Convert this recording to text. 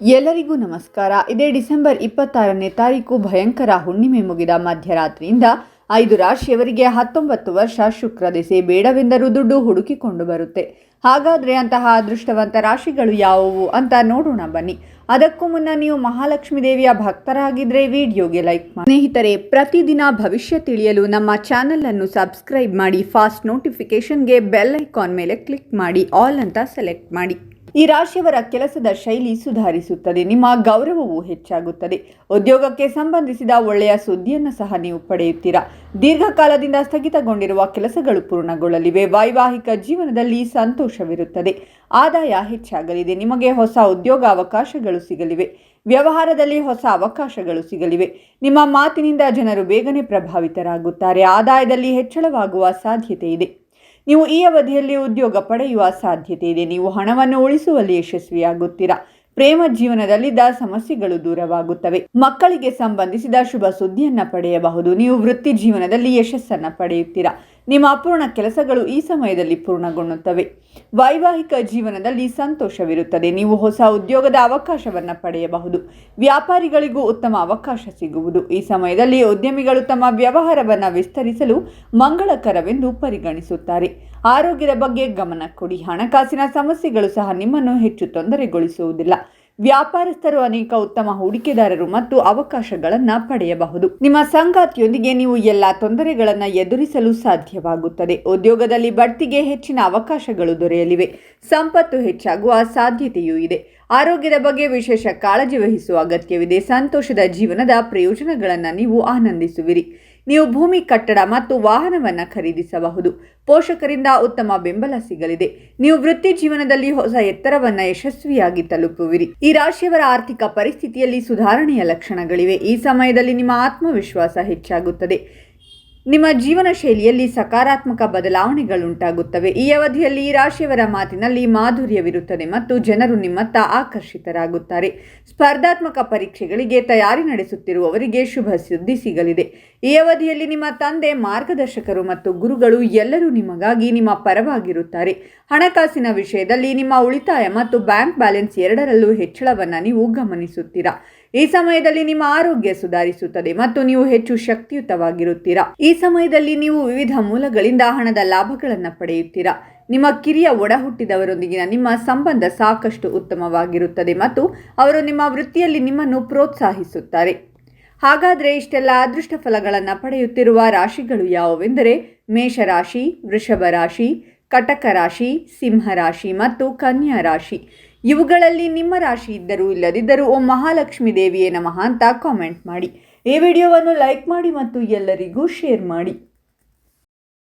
ಎಲ್ಲರಿಗೂ ನಮಸ್ಕಾರ. ಇದೇ ಡಿಸೆಂಬರ್ ಇಪ್ಪತ್ತಾರನೇ ತಾರೀಕು ಭಯಂಕರ ಹುಣ್ಣಿಮೆ ಮುಗಿದ ಮಧ್ಯರಾತ್ರಿಯಿಂದ ಐದು ರಾಶಿಯವರಿಗೆ ಹತ್ತೊಂಬತ್ತು ವರ್ಷ ಶುಕ್ರ ದಿಸೆ ಬೇಡವೆಂದರೂ ದುಡ್ಡು ಹುಡುಕಿಕೊಂಡು ಬರುತ್ತೆ. ಹಾಗಾದರೆ ಅಂತಹ ಅದೃಷ್ಟವಂತ ರಾಶಿಗಳು ಯಾವುವು ಅಂತ ನೋಡೋಣ ಬನ್ನಿ. ಅದಕ್ಕೂ ಮುನ್ನ ನೀವು ಮಹಾಲಕ್ಷ್ಮೀ ದೇವಿಯ ಭಕ್ತರಾಗಿದ್ದರೆ ವಿಡಿಯೋಗೆ ಲೈಕ್ ಮಾಡಿ ಸ್ನೇಹಿತರೆ, ಪ್ರತಿದಿನ ಭವಿಷ್ಯ ತಿಳಿಯಲು ನಮ್ಮ ಚಾನಲನ್ನು ಸಬ್ಸ್ಕ್ರೈಬ್ ಮಾಡಿ, ಫಾಸ್ಟ್ ನೋಟಿಫಿಕೇಷನ್ಗೆ ಬೆಲ್ ಐಕಾನ್ ಮೇಲೆ ಕ್ಲಿಕ್ ಮಾಡಿ, ಆಲ್ ಅಂತ ಸೆಲೆಕ್ಟ್ ಮಾಡಿ. ಈ ರಾಶಿಯವರ ಕೆಲಸದ ಶೈಲಿ ಸುಧಾರಿಸುತ್ತದೆ. ನಿಮ್ಮ ಗೌರವವು ಹೆಚ್ಚಾಗುತ್ತದೆ. ಉದ್ಯೋಗಕ್ಕೆ ಸಂಬಂಧಿಸಿದ ಒಳ್ಳೆಯ ಸುದ್ದಿಯನ್ನು ಸಹ ನೀವು ಪಡೆಯುತ್ತೀರಾ? ದೀರ್ಘಕಾಲದಿಂದ ಸ್ಥಗಿತಗೊಂಡಿರುವ ಕೆಲಸಗಳು ಪೂರ್ಣಗೊಳ್ಳಲಿವೆ. ವೈವಾಹಿಕ ಜೀವನದಲ್ಲಿ ಸಂತೋಷವಿರುತ್ತದೆ. ಆದಾಯ ಹೆಚ್ಚಾಗಲಿದೆ. ನಿಮಗೆ ಹೊಸ ಉದ್ಯೋಗ ಅವಕಾಶಗಳು ಸಿಗಲಿವೆ. ವ್ಯವಹಾರದಲ್ಲಿ ಹೊಸ ಅವಕಾಶಗಳು ಸಿಗಲಿವೆ. ನಿಮ್ಮ ಮಾತಿನಿಂದ ಜನರು ಬೇಗನೆ ಪ್ರಭಾವಿತರಾಗುತ್ತಾರೆ. ಆದಾಯದಲ್ಲಿ ಹೆಚ್ಚಳವಾಗುವ ಸಾಧ್ಯತೆ ಇದೆ ನೀವು ಈ ಅವಧಿಯಲ್ಲಿ ಉದ್ಯೋಗ ಪಡೆಯುವ ಸಾಧ್ಯತೆ ಇದೆ. ನೀವು ಹಣವನ್ನು ಉಳಿಸುವಲ್ಲಿ ಯಶಸ್ವಿಯಾಗುತ್ತೀರಾ? ಪ್ರೇಮ ಜೀವನದಲ್ಲಿದ್ದ ಸಮಸ್ಯೆಗಳು ದೂರವಾಗುತ್ತವೆ. ಮಕ್ಕಳಿಗೆ ಸಂಬಂಧಿಸಿದ ಶುಭ ಸುದ್ದಿಯನ್ನ ಪಡೆಯಬಹುದು. ನೀವು ವೃತ್ತಿ ಜೀವನದಲ್ಲಿ ಯಶಸ್ಸನ್ನ ಪಡೆಯುತ್ತೀರಾ? ನಿಮ್ಮ ಅಪೂರ್ಣ ಕೆಲಸಗಳು ಈ ಸಮಯದಲ್ಲಿ ಪೂರ್ಣಗೊಳ್ಳುತ್ತವೆ. ವೈವಾಹಿಕ ಜೀವನದಲ್ಲಿ ಸಂತೋಷವಿರುತ್ತದೆ. ನೀವು ಹೊಸ ಉದ್ಯೋಗದ ಅವಕಾಶವನ್ನು ಪಡೆಯಬಹುದು. ವ್ಯಾಪಾರಿಗಳಿಗೂ ಉತ್ತಮ ಅವಕಾಶ ಸಿಗುವುದು. ಈ ಸಮಯದಲ್ಲಿ ಉದ್ಯಮಿಗಳು ತಮ್ಮ ವ್ಯವಹಾರವನ್ನು ವಿಸ್ತರಿಸಲು ಮಂಗಳಕರವೆಂದು ಪರಿಗಣಿಸುತ್ತಾರೆ. ಆರೋಗ್ಯದ ಬಗ್ಗೆ ಗಮನ ಕೊಡಿ. ಹಣಕಾಸಿನ ಸಮಸ್ಯೆಗಳು ಸಹ ನಿಮ್ಮನ್ನು ಹೆಚ್ಚು ತೊಂದರೆಗೊಳಿಸುವುದಿಲ್ಲ. ವ್ಯಾಪಾರಸ್ಥರು ಅನೇಕ ಉತ್ತಮ ಹೂಡಿಕೆದಾರರು ಮತ್ತು ಅವಕಾಶಗಳನ್ನು ಪಡೆಯಬಹುದು. ನಿಮ್ಮ ಸಂಗಾತಿಯೊಂದಿಗೆ ನೀವು ಎಲ್ಲ ತೊಂದರೆಗಳನ್ನು ಎದುರಿಸಲು ಸಾಧ್ಯವಾಗುತ್ತದೆ. ಉದ್ಯೋಗದಲ್ಲಿ ಬಡ್ತಿಗೆ ಹೆಚ್ಚಿನ ಅವಕಾಶಗಳು ದೊರೆಯಲಿವೆ. ಸಂಪತ್ತು ಹೆಚ್ಚಾಗುವ ಸಾಧ್ಯತೆಯೂ ಇದೆ. ಆರೋಗ್ಯದ ಬಗ್ಗೆ ವಿಶೇಷ ಕಾಳಜಿ ವಹಿಸುವ ಅಗತ್ಯವಿದೆ. ಸಂತೋಷದ ಜೀವನದ ಪ್ರಯೋಜನಗಳನ್ನು ನೀವು ಆನಂದಿಸುವಿರಿ. ನೀವು ಭೂಮಿ ಕಟ್ಟಡ ಮತ್ತು ವಾಹನವನ್ನು ಖರೀದಿಸಬಹುದು. ಪೋಷಕರಿಂದ ಉತ್ತಮ ಬೆಂಬಲ ಸಿಗಲಿದೆ. ನೀವು ವೃತ್ತಿ ಜೀವನದಲ್ಲಿ ಹೊಸ ಎತ್ತರವನ್ನು ಯಶಸ್ವಿಯಾಗಿ ತಲುಪುವಿರಿ. ಈ ರಾಶಿಯವರ ಆರ್ಥಿಕ ಪರಿಸ್ಥಿತಿಯಲ್ಲಿ ಸುಧಾರಣೆಯ ಲಕ್ಷಣಗಳಿವೆ. ಈ ಸಮಯದಲ್ಲಿ ನಿಮ್ಮ ಆತ್ಮವಿಶ್ವಾಸ ಹೆಚ್ಚಾಗುತ್ತದೆ. ನಿಮ್ಮ ಜೀವನ ಶೈಲಿಯಲ್ಲಿ ಸಕಾರಾತ್ಮಕ ಬದಲಾವಣೆಗಳುಂಟಾಗುತ್ತವೆ. ಈ ಅವಧಿಯಲ್ಲಿ ಈ ರಾಶಿಯವರ ಮಾತಿನಲ್ಲಿ ಮಾಧುರ್ಯವಿರುತ್ತದೆ ಮತ್ತು ಜನರು ನಿಮ್ಮತ್ತ ಆಕರ್ಷಿತರಾಗುತ್ತಾರೆ. ಸ್ಪರ್ಧಾತ್ಮಕ ಪರೀಕ್ಷೆಗಳಿಗೆ ತಯಾರಿ ನಡೆಸುತ್ತಿರುವವರಿಗೆ ಶುಭ ಸುದ್ದಿ ಸಿಗಲಿದೆ. ಈ ಅವಧಿಯಲ್ಲಿ ನಿಮ್ಮ ತಂದೆ, ಮಾರ್ಗದರ್ಶಕರು ಮತ್ತು ಗುರುಗಳು ಎಲ್ಲರೂ ನಿಮಗಾಗಿ ನಿಮ್ಮ ಪರವಾಗಿರುತ್ತಾರೆ. ಹಣಕಾಸಿನ ವಿಷಯದಲ್ಲಿ ನಿಮ್ಮ ಉಳಿತಾಯ ಮತ್ತು ಬ್ಯಾಂಕ್ ಬ್ಯಾಲೆನ್ಸ್ ಎರಡರಲ್ಲೂ ಹೆಚ್ಚಳವನ್ನು ನೀವು ಗಮನಿಸುತ್ತೀರಾ? ಈ ಸಮಯದಲ್ಲಿ ನಿಮ್ಮ ಆರೋಗ್ಯ ಸುಧಾರಿಸುತ್ತದೆ ಮತ್ತು ನೀವು ಹೆಚ್ಚು ಶಕ್ತಿಯುತವಾಗಿರುತ್ತೀರಾ. ಈ ಸಮಯದಲ್ಲಿ ನೀವು ವಿವಿಧ ಮೂಲಗಳಿಂದ ಹಣದ ಲಾಭಗಳನ್ನು ಪಡೆಯುತ್ತೀರಾ. ನಿಮ್ಮ ಕಿರಿಯ ಒಡಹುಟ್ಟಿದವರೊಂದಿಗಿನ ನಿಮ್ಮ ಸಂಬಂಧ ಸಾಕಷ್ಟು ಉತ್ತಮವಾಗಿರುತ್ತದೆ ಮತ್ತು ಅವರು ನಿಮ್ಮ ವೃತ್ತಿಯಲ್ಲಿ ನಿಮ್ಮನ್ನು ಪ್ರೋತ್ಸಾಹಿಸುತ್ತಾರೆ. ಹಾಗಾದರೆ ಇಷ್ಟೆಲ್ಲ ಅದೃಷ್ಟ ಫಲಗಳನ್ನು ಪಡೆಯುತ್ತಿರುವ ರಾಶಿಗಳು ಯಾವುವೆಂದರೆ ಮೇಷರಾಶಿ ವೃಷಭ ರಾಶಿ ಕಟಕ ರಾಶಿ ಸಿಂಹ ರಾಶಿ ಮತ್ತು ಕನ್ಯಾ ರಾಶಿ ಇವುಗಳಲ್ಲಿ ನಿಮ್ಮ ರಾಶಿ ಇದ್ದರೂ ಇಲ್ಲದಿದ್ದರೂ ಓ ಮಹಾಲಕ್ಷ್ಮಿ ದೇವಿಯೇ ನಮಃ ಅಂತ ಕಾಮೆಂಟ್ ಮಾಡಿ. ಈ ವಿಡಿಯೋವನ್ನು ಲೈಕ್ ಮಾಡಿ ಮತ್ತು ಎಲ್ಲರಿಗೂ ಶೇರ್ ಮಾಡಿ.